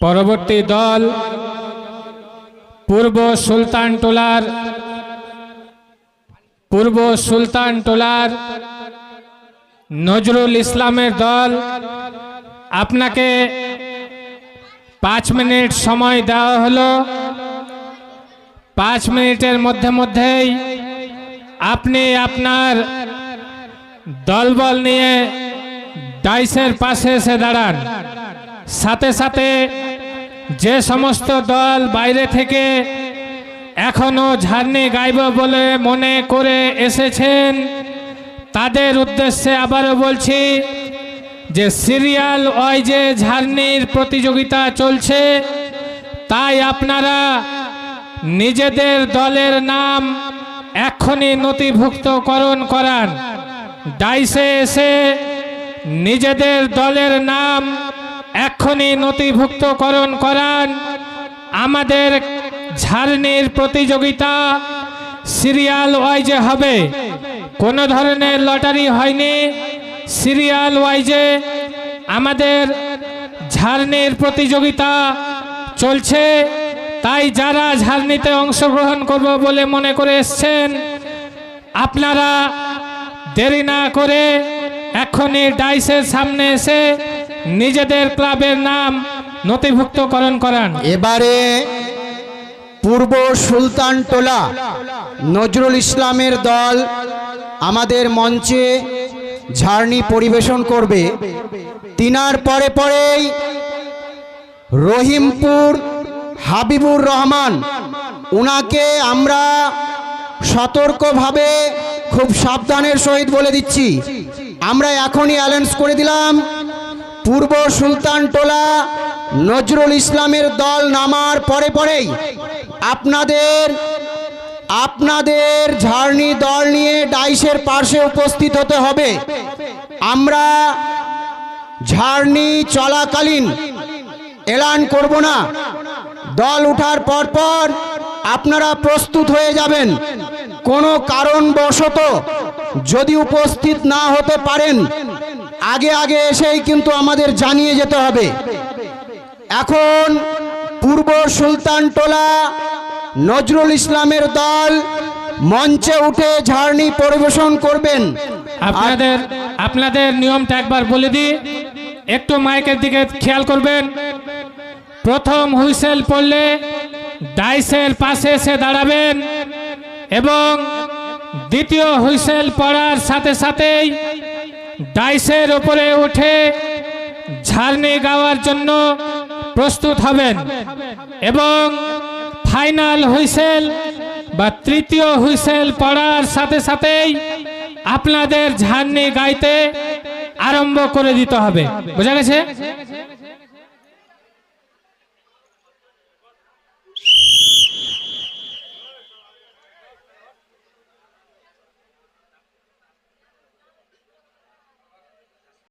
পরবর্তী দল পূর্ব সুলতান টোলার, পূর্ব সুলতান টোলার নজরুল ইসলামের দল। আপনাকে পাঁচ মিনিট সময় দেওয়া হলো। পাঁচ মিনিটের মধ্যে মধ্যেই আপনি আপনার দলবল নিয়ে ডাইসের পাশে এসে দাঁড়ান। সাথে সাথে যে সমস্ত দল বাইরে থেকে এখনও ঝাড়নি গাইব বলে মনে করে এসেছেন, তাদের উদ্দেশ্যে আবারও বলছি যে সিরিয়াল ওয়াইজে ঝাড়নির প্রতিযোগিতা চলছে, তাই আপনারা নিজেদের দলের নাম এক্ষুনি নথিভুক্তকরণ করান। ডাইসে এসে নিজেদের দলের নাম এক্ষুনি নথিভুক্তকরণ করান। আমাদের ঝাড়নির প্রতিযোগিতা সিরিয়াল ওয়াইজে হবে। কোনো ধরনের লটারি হয়নি। সিরিয়াল ওয়াইজে আমাদের ঝাড়নির প্রতিযোগিতা চলছে। তাই যারা ঝাড়নিতে অংশগ্রহণ করব বলে মনে করে এসছেন, আপনারা দেরি না করে এখনই ডাইসের সামনে এসে নিজেদের ক্লাবের নাম নথিভুক্তকরণ করান। এবারে পূর্ব সুলতান টোলা নজরুল ইসলামের দল আমাদের মঞ্চে ঝাড়নি পরিবেশন করবে। তিনার পরে পরেই রহিমপুর হাবিবুর রহমান, উনাকে আমরা সতর্কভাবে খুব সাবধানের সহিত বলে দিচ্ছি। আমরা এখনই অ্যালেন্স করে দিলাম। পূর্ব সুলতান টোলা নজরুল ইসলামের দল নামার পরে পরেই আপনাদের আপনাদের ঝাড়নি দল নিয়ে ডাইসের পার্শ্বে উপস্থিত হতে হবে। আমরা ঝাড়নি চলাকালীন এলান করব না। দল উঠার পর পর আপনারা প্রস্তুত হয়ে যাবেন। কোনো কারণবশত যদি উপস্থিত না হতে পারেন আগে আগে এসেই কিন্তু আমাদের জানিয়ে যেতে হবে। এখন পূর্ব সুলতান টোলা নজরুল ইসলামের দল মঞ্চে উঠে ঝাড়নি পরিবেশন করবেন। আপনাদের আপনাদের নিয়মটা একবার বলে দিই। একটু মাইকের দিকে খেয়াল করবেন। প্রথম হুইসেল পড়লে ডাইসের পাশে এসে দাঁড়াবেন এবং দ্বিতীয় হুইসেল পড়ার সাথে সাথেই ডাইসের ওপরে উঠে ঝাড়নি গাওয়ার জন্য প্রস্তুত হবেন। এবং ফাইনাল হুইসেল বা তৃতীয় হুইসেল পড়ার সাথে সাথেই আপনাদের ঝাড়নি গাইতে আরম্ভ করে দিতে হবে। বোঝা গেছে?